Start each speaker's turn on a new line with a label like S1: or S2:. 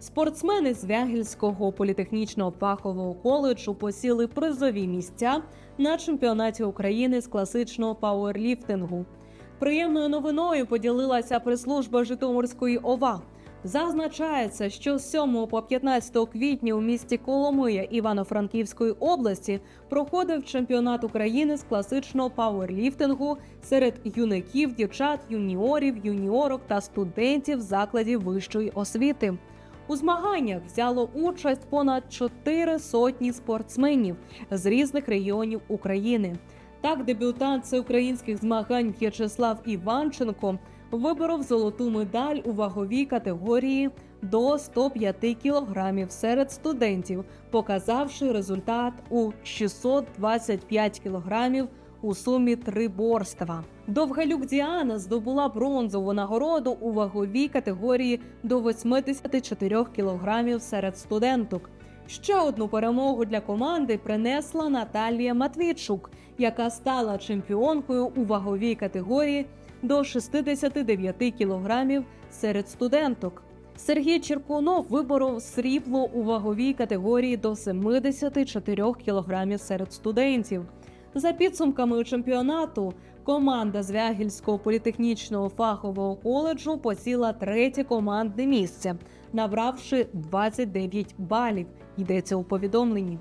S1: Спортсмени з Вягільського політехнічного фахового коледжу посіли призові місця на чемпіонаті України з класичного пауерліфтингу. Приємною новиною поділилася прес-служба Житомирської ОВА. Зазначається, що з 7 по 15 квітня у місті Коломия Івано-Франківської області проходив чемпіонат України з класичного пауерліфтингу серед юнаків, дівчат, юніорів, юніорок та студентів закладів вищої освіти. У змаганнях взяло участь понад чотири сотні спортсменів з різних регіонів України. Так, дебютант всеукраїнських змагань В'ячеслав Іванченко виборов золоту медаль у ваговій категорії до 105 кілограмів серед студентів, показавши результат у 625 кілограмів у сумі триборства. Довгалюк Діана здобула бронзову нагороду у ваговій категорії до 84 кілограмів серед студенток. Ще одну перемогу для команди принесла Наталія Матвійчук, яка стала чемпіонкою у ваговій категорії до 69 кілограмів серед студенток. Сергій Черкунов виборов срібло у ваговій категорії до 74 кілограмів серед студентів. За підсумками чемпіонату, команда з Вягільського політехнічного фахового коледжу посіла третє командне місце, набравши 29 балів. Йдеться у повідомленні.